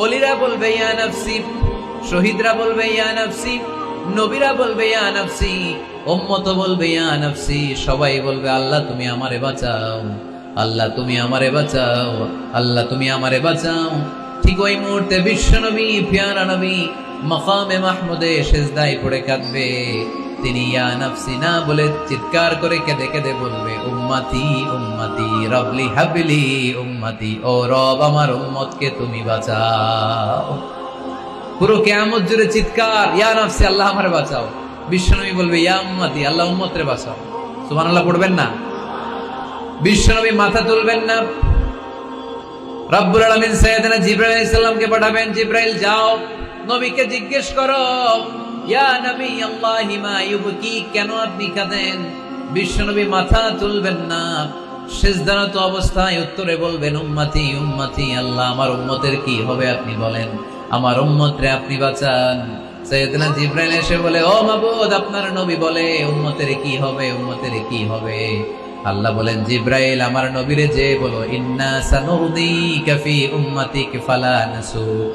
অলিরা বলবে, ইয়া নফসি। শহীদরা বলবে, ইয়া নফসি। নবীরা বলবে, ইয়া নফসি। উম্মত বলবে, ইয়া নফসি। সবাই বলবে, আল্লাহ তুমি আমারে বাঁচাও। আল্লাহ তুমি আমারে বাঁচাও। আল্লাহ তুমি আমারে বাঁচাও। ঠিক ওই মুহূর্তে বিশ্ব নবী পিয়ারা নবী, মকামে মাহমুদে সেজদায় পড়ে কাঁদবে। তিনি, ইয়া না বলে চিৎকার করে কেঁদে কেঁদে বলবে, উম্মাতি উম্মাতি রবলি হাবলি, উম্মাতি, ও রব আমার উম্মতকে তুমি বাঁচাও। পুরো কেয়ামত জুড়ে চিৎকার, ইয়া নফসি, আল্লাহ আমার বাঁচাও। বিশ্বনবী বলবে, ইয়া উম্মাতি, আল্লাহ উম্মতরে বাঁচাও। সুবহানাল্লাহ, পড়বেন না? বিশ্বনবী মাথা তুলবেন না? রব্বুল আলামিন সাইয়েদনা জিব্রাইল আলাইহিস সালামকে পাঠাবেন, জিব্রাইল, যাও। নবীকে জিজ্ঞেস করো নবী আপনি বলেন? আমার উম্মতরে আপনি বাঁচান। এসে বলে, ও মাবুদ, আপনার নবী বলে, উম্মতের কি হবে, উম্মতের কি হবে? আল্লাহ বলেন, জিব্রাইল, আমার নবীরে যে বলো, ইন্না সানুরদিকা ফি উম্মাতিক নাসু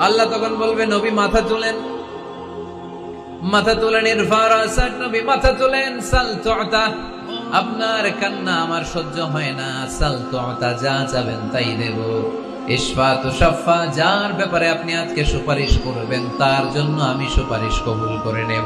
আল্লাহ তখন বলবে, নবী মাথা তুলেন। মাথা তোলেন নবী মাথা তুলেন, সাল চটা আপনার কান্না আমার সহ্য হয় না, সাল চটা যা যাবেন তাই দেব। যার ব্যাপারে আপনি আজকে সুপারিশ করবেন, তার জন্য আমি সুপারিশ কবুল করে নেব।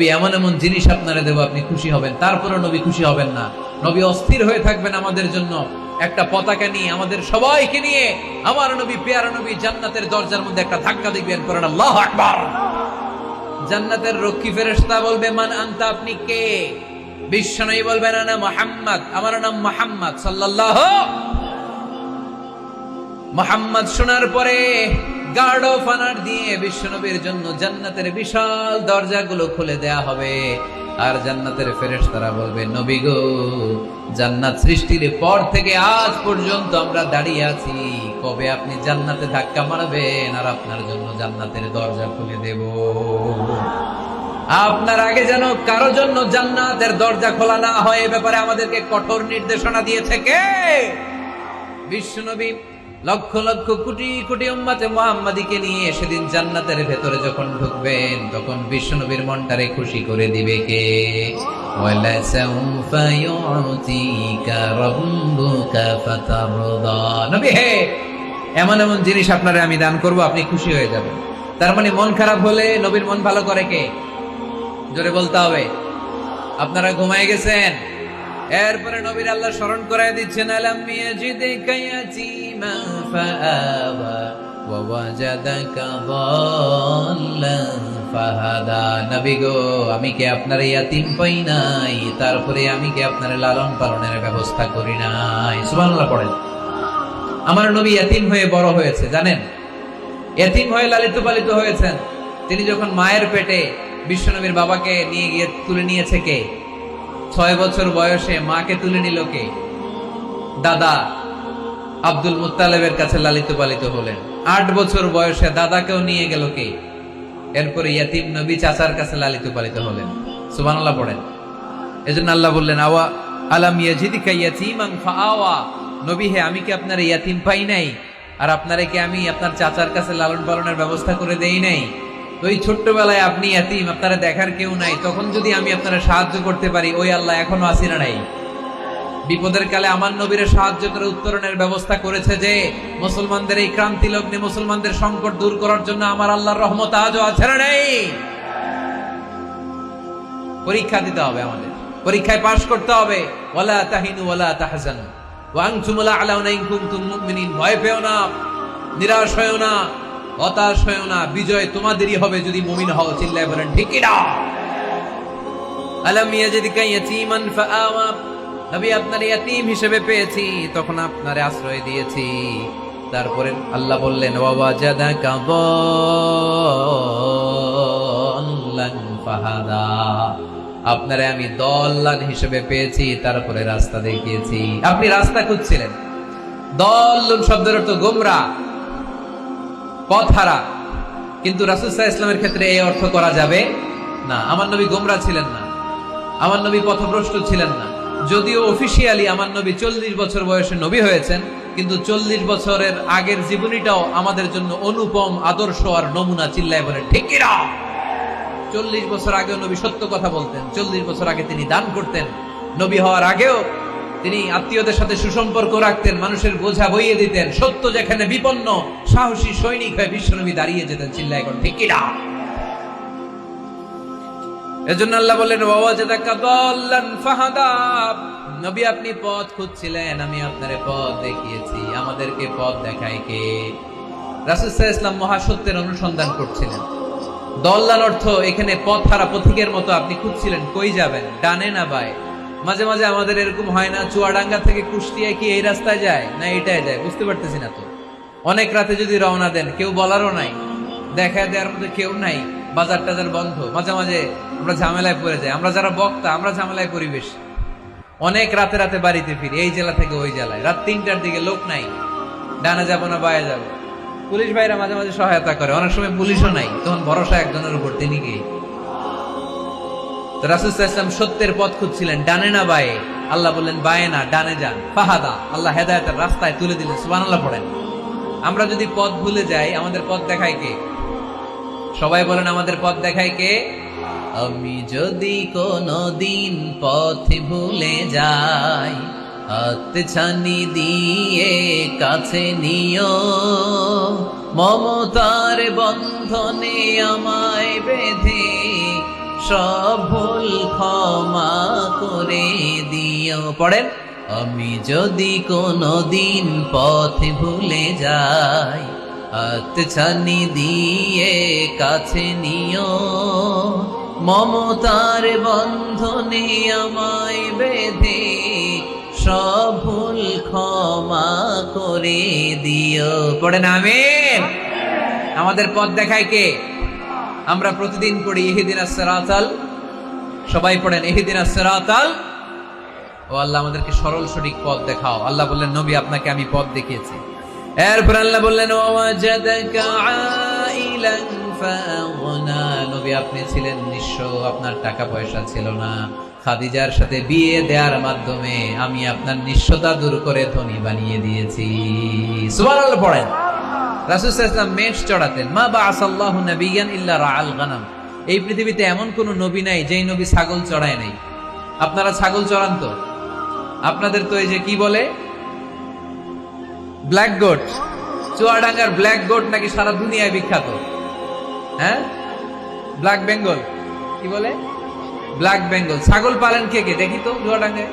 এমন এমন জিনিস আপনারা আপনি খুশি হবেন। তারপরে নবী খুশি হবেন না। নবী অস্থির হয়ে থাকবেন আমাদের জন্য। একটা পতাকা নিয়ে আমাদের সবাইকে নিয়ে আমার নবী, পেয়ারা নবী জান্নাতের দরজার মধ্যে একটা ধাক্কা দিবেন করেন আল্লাহ আকবার। জান্নাতের রক্ষী ফেরেস্তা বলবে, মান আনতা, আপনি কে? বিশ্বনবী বলবেন মুহাম্মদ। আমার নাম মোহাম্মদ, সাল্লাল্লাহু মোহাম্মদ শোনার পরে গার্ড অফ অনার দিয়ে বিশ্বনবীর জন্য জান্নাতের বিশাল দরজাগুলো খুলে দেয়া হবে। আর জান্নাতের ফেরেশতারা বলবে, নবী গো, জান্নাত সৃষ্টির পর থেকে আজ পর্যন্ত আমরা দাঁড়িয়ে আছি। কবে আপনি জান্নাতে ধাক্কা মারবেন আর আপনার জন্য জান্নাতের দরজা খুলে দেব? আপনার আগে যেন কারও জন্য জান্নাতের দরজা খোলা না হয় এ ব্যাপারে আমাদেরকে কঠোর নির্দেশনা দিয়েছে কে? বিশ্বনবী লক্ষ লক্ষ কোটি কোটি উম্মাতে মুহাম্মাদিকে নিয়ে সেদিন জান্নাতের ভেতরে যখন ঢুকবেন, তখন বিশ্বনবীর মনটারে খুশি করে দিবে কে? এমন এমন জিনিস আপনারে আমি দান করব, আপনি খুশি হয়ে যাবেন। তার মানে মন খারাপ হলে নবীর মন ভালো করে কে? জোরে বলতে হবে। আপনারা ঘুমায় গেছেন। এরপরে নবীর আল্লাহ স্মরণ করায় দিচ্ছেন, আলাম ইয়াজিদিকা ইয়াতীমা ফাআওয়া ওয়া ওয়াজাদাকা দাল্লান ফাহাদা নবী গো, আমি কি আপনার ইয়াতিম পাই নাই? তারপরে আমি কি আপনার লালন পালনের ব্যবস্থা করি নাই? সুবহানাল্লাহ পড়েন। আমার নবী ইয়াতিম হয়ে বড় হয়েছে, জানেন? এতিম হয়ে লালিত পালিত হয়েছেন। তিনি যখন মায়ের পেটে বিশ্বনবীর বাবাকে নিয়ে গিয়ে তুলে নিয়েছে কে? ছয় বছর বয়সে মাকে তুলে নিল কে? দাদা আব্দুল মুত্তালেবের কাছে লালিত পালিত হলেন। আট বছর বয়সে দাদাকেও নিয়ে গেল কে? এরপরে ইয়াতিম নবী চাচার কাছে লালিত পালিত হলেন। সুবহানাল্লাহ পড়েন। এজন্য আল্লাহ বললেন, আওয়া আলাম ইয়াজিদিকা নবী হে, আমি কি আপনার ইয়াতিম পাই নাই? আর আপনারে কি আমি আপনার চাচার কাছে লালন পালনের ব্যবস্থা করে দেই নাই? তো এই ছোট্টবেলায় আপনি ইয়াতিম, আপনারা দেখার কেউ নাই। তখন যদি আমি আপনারা সাহায্য করতে পারি, ওই আল্লাহ এখনও আসি না নাই। বিপদের কালে আমার নবীর সাহায্য করে উত্তরণের ব্যবস্থা করেছে যে, মুসলমানদের এই ক্রান্তি লগ্নে মুসলমানদের সংকট দূর করার জন্য আমার আল্লাহর রহমত আজও আছে না নেই? পরীক্ষা দিতে হবে আমাদের। পরীক্ষায় পাশ করতে হবে। ওয়ালা তাহিনু মুমিনিন। ভয় পেও না, নিরাশ হয়েও না, হতাশ হয়েও না। বিজয় তোমাদেরই হবে যদি মুমিন হও, চিল্লায় বলেন, ঠিক কি না আলাম ফাআওয়া নবী আপনার ইয়াতীম হিসেবে পেয়েছি, তখন আপনারে আশ্রয় দিয়েছি। তারপরে আল্লাহ বললেন ওয়াজাদাকা দাল্লান ফাহাদা। আপনারে আমি দল্লান হিসেবে পেয়েছি, তারপরে রাস্তা দেখিয়েছি। আপনি রাস্তা খুঁজছিলেন। দল্লুন শব্দের অর্থ গোমরা, পথহারা। কিন্তু রাসুসাহ ইসলামের ক্ষেত্রে এই অর্থ করা যাবে না। আমার নবী গোমরা ছিলেন না। আমার নবী পথভ্রষ্ট ছিলেন না। যদিও অফিসিয়ালি আমার নবী চল্লিশ বছর বয়সে নবী হয়েছেন, কিন্তু চল্লিশ বছরের আগের জীবনীটাও আমাদের জন্য অনুপম, আদর্শ আর নমুনা চিল্লায় বলে ঠিকিরা চল্লিশ বছর আগেও নবী সত্য কথা বলতেন, চল্লিশ বছর আগে তিনি দান করতেন। নবী হওয়ার আগেও তিনি আত্মীয়দের সাথে সুসম্পর্ক রাখতেন, মানুষের বোঝা বইয়ে দিতেন, সত্য যেখানে বিপন্ন, সাহসী সৈনিক হয়ে বিশ্বনবী দাঁড়িয়ে যেতেন, চিল্লায় এখন ঠিকিরা এজন্য আল্লাহ বললেন নবী, আপনি পথ খুঁজছিলেন, আমি আপনার পথ দেখিয়েছি। আমাদেরকে পথ দেখায় কে? আলাইহি ইসলাম মহাসত্যের অনুসন্ধান করছিলেন। দল্লাল অর্থ এখানে পথ হারা পথিকের মতো আপনি খুঁজছিলেন, কই যাবেন? ডানে না বায়? মাঝে মাঝে আমাদের এরকম হয় না, চুয়াডাঙ্গা থেকে কুষ্টিয়া কি এই রাস্তায় যায়, না এটাই যায়? বুঝতে পারতেছি না তো। অনেক রাতে যদি রওনা দেন, কেউ বলারও নাই দেখা দেওয়ার মধ্যে কেউ নাই। বাজার টাজার বন্ধ। মাঝে মাঝে আমরা ঝামেলায় পড়ে যাই। আমরা যারা বক্তা, আমরা ঝামেলায় পরিবেশ অনেক রাতে রাতে বাড়িতে ফিরি, এই জেলা থেকে ওই জেলায়। রাত তিনটার দিকে লোক নাই। ডানা যাব না, বায়ে যাব। পুলিশ ভাইরা মাঝে মাঝে সহায়তা করে। অনেক সময় পুলিশও নাই। তখন ভরসা একজনের উপর, তিনি কি? ইসলাম সত্যের পথ খুঁজছিলেন, ডানে না বায়ে? আল্লাহ বললেন, বায়ে না, ডানে যান। ফাহাদা, আল্লাহ হেদায়তের রাস্তায় তুলে দিলেন। সুবান আল্লাহ পড়েন। আমরা যদি পথ ভুলে যাই, আমাদের পথ দেখায় কে? সবাই বলেন আমাদের পথ দেখায় কে? আমি যদি কোনো দিন পথ ভুলে যাই, হাত ছানি দিয়ে কাছে নিও। মমতার বন্ধনে আমায় বেঁধে সব ভুল ক্ষমা করে দিও। পড়েন, আমি যদি কোনো দিন পথ ভুলে যাই হাত ছানি দিয়ে কাছে নিও। মমতার বন্ধনে আমায় বেঁধে সব ক্ষমা করে দিও। পড়েন আমিন। আমাদের পথ দেখায় কে? আমরা প্রতিদিন পড়ি ইহিদিন আসরাতাল সবাই পড়েন ইহিদিন আসরাতাল ও আল্লাহ আমাদেরকে সরল সঠিক পথ দেখাও। আল্লাহ বললেন, নবী, আপনাকে আমি পথ দেখিয়েছি। এরপর আল্লাহ বললেন নবী, আপনি ছিলেন নিঃস্ব, আপনার টাকা পয়সা ছিল না। খাদিজার সাথে বিয়ে দেওয়ার মাধ্যমে আমি আপনার নিঃস্বতা দূর করে ধনী বানিয়ে দিয়েছি। সুবহানাল্লাহ পড়েন। রাসূল ওয়াসাল্লাম মেষ চড়াতেন। মা বা আসাল্লাহু নাবিয়ান ইল্লা রাআল গানাম। এই পৃথিবীতে এমন কোন নবী নাই যেই নবী ছাগল চড়ায় নাই। আপনারা ছাগল চড়ান তো? আপনাদের তো এই যে কি বলে? ব্ল্যাক গোট চুয়াডাঙ্গার ব্ল্যাক গোট নাকি সারা দুনিয়ায় বিখ্যাত? হ্যাঁ? ব্ল্যাক বেঙ্গল কি বলে? ব্ল্যাক বেঙ্গল ছাগল পালেন কে কে? দেখি তো চুয়াডাঙ্গায়।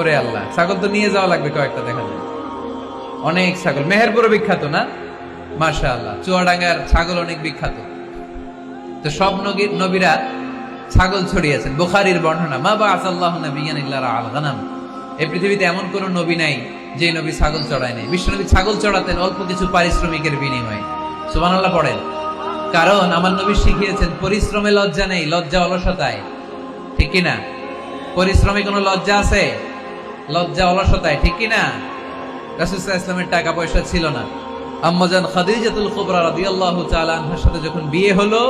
ওরে আল্লাহ, ছাগল তো নিয়ে যাওয়া লাগবে কয়েকটা, দেখা যায় অনেক ছাগল। মেহেরপুরও বিখ্যাত না? মাশা আল্লাহ চুয়াডাঙ্গার ছাগল অনেক বিখ্যাত। তো সব নবী- নবীরা ছাগল ছড়িয়েছেন। বুখারীর বর্ণনা, মা বা আসাল্লাহ ইল্লা আল গানাম। এই পৃথিবীতে এমন কোন নবী নাই যে নবী ছাগল চড়ায় নাই বিশ্বনবী ছাগল চড়াতেন অল্প কিছু পারিশ্রমিকের বিনিময়ে। সুবহানাল্লাহ পড়েন। কারণ আমার নবী শিখিয়েছেন, পরিশ্রমে লজ্জা নেই, লজ্জা অলসতায়। ঠিক কি না পরিশ্রমে কোনো লজ্জা আছে? লজ্জা অলসতায়, ঠিক কি না রাসূলুল্লাহ ইসলামের টাকা পয়সা ছিল না। আম্মাজান খাদিজাতুল কুবরা রাদিয়াল্লাহু তাআলা আনহার সাথে যখন বিয়ে হলো,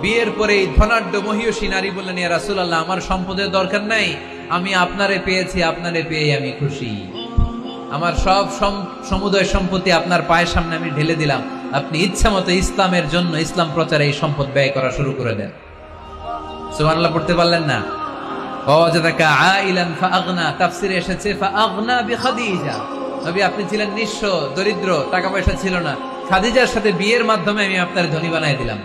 বিয়ের পরে ধনাঢ্য মহিয়সী নারী বললেন, ইয়া রাসূলুল্লাহ, আমার সম্পদের দরকার নাই। আমি আপনারে পেয়েছি, আপনারে পেয়ে আমি খুশি। আমার সব সম- সমুদয় সম্পত্তি আপনার পায়ের সামনে আমি ঢেলে দিলাম। আপনি ইচ্ছা মতো ইসলামের জন্য ইসলাম প্রচারে এই সম্পদ ব্যয় করা শুরু করে দেন। সুবহানাল্লাহ, পড়তে পারলেন না? ফাআগনা, তাফসিরে এসেছে আপনি ছিলেন নিঃস্ব, দরিদ্র, টাকা পয়সা ছিল না। খাদিজার সাথে বিয়ের মাধ্যমে আমি আপনার ধনী বানাই দিলাম।